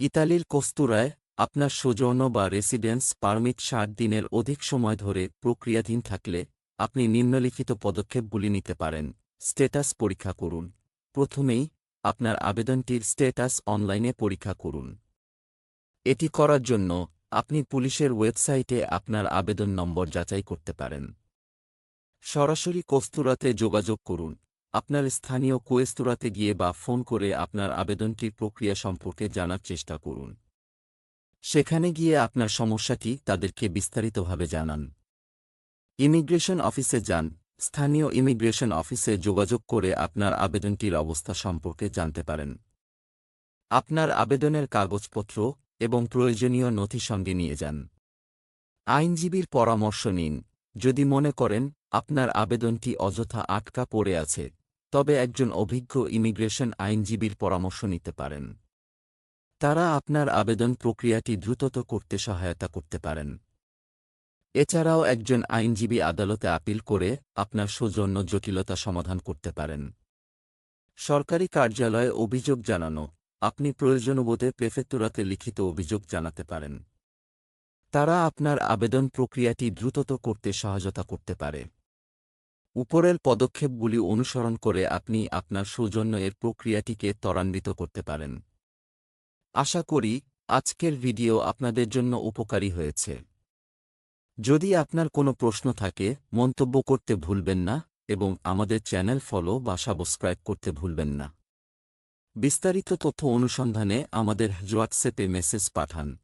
ইতালির কস্তুরায় আপনার সৌজন্য বা রেসিডেন্স পারমিট ষাট দিনের অধিক সময় ধরে প্রক্রিয়াধীন থাকলে আপনি নিম্নলিখিত পদক্ষেপগুলি নিতে পারেন। স্ট্যাটাস পরীক্ষা করুন। প্রথমেই আপনার আবেদনটির স্ট্যাটাস অনলাইনে পরীক্ষা করুন। এটি করার জন্য আপনি পুলিশের ওয়েবসাইটে আপনার আবেদন নম্বর যাচাই করতে পারেন। সরাসরি কস্তুরাতে যোগাযোগ করুন। আপনার স্থানীয় কোয়েস্তুরাতে গিয়ে বা ফোন করে আপনার আবেদনটির প্রক্রিয়া সম্পর্কে জানার চেষ্টা করুন। সেখানে গিয়ে আপনার সমস্যাটি তাদেরকে বিস্তারিতভাবে জানান। ইমিগ্রেশন অফিসে যান। স্থানীয় ইমিগ্রেশন অফিসে যোগাযোগ করে আপনার আবেদনটির অবস্থা সম্পর্কে জানতে পারেন। আপনার আবেদনের কাগজপত্র এবং প্রয়োজনীয় নথি সঙ্গে নিয়ে যান। আইনজীবীর পরামর্শ নিন। যদি মনে করেন, আপনার আবেদনটি অযথা আটকা পড়ে আছে তবে একজন অভিজ্ঞ ইমিগ্রেশন আইনজীবীর পরামর্শ নিতে পারেন। তারা আপনার আবেদন প্রক্রিয়াটি দ্রুতত করতে সহায়তা করতে পারেন। এছাড়াও একজন আইনজীবী আদালতে আপিল করে আপনার সৌজন্য জটিলতা সমাধান করতে পারেন। সরকারি কার্যালয়ে অভিযোগ জানানো, আপনি প্রয়োজনবোধে প্রেফেক্টুরাতে লিখিত অভিযোগ জানাতে পারেন। তারা আপনার আবেদন প্রক্রিয়াটি দ্রুতত করতে সহায়তা করতে পারে। উপরের পদক্ষেপগুলি অনুসরণ করে আপনি আপনার সৌজন্য এর প্রক্রিয়াটিকে ত্বরান্বিত করতে পারেন। আশা করি, আজকের ভিডিও আপনাদের জন্য উপকারী হয়েছে। যদি আপনার কোনো প্রশ্ন থাকে, মন্তব্য করতে ভুলবেন না এবং আমাদের চ্যানেল ফলো বা সাবস্ক্রাইব করতে ভুলবেন না। বিস্তারিত তথ্য অনুসন্ধানে আমাদের হোয়াটসঅ্যাপে মেসেজ পাঠান।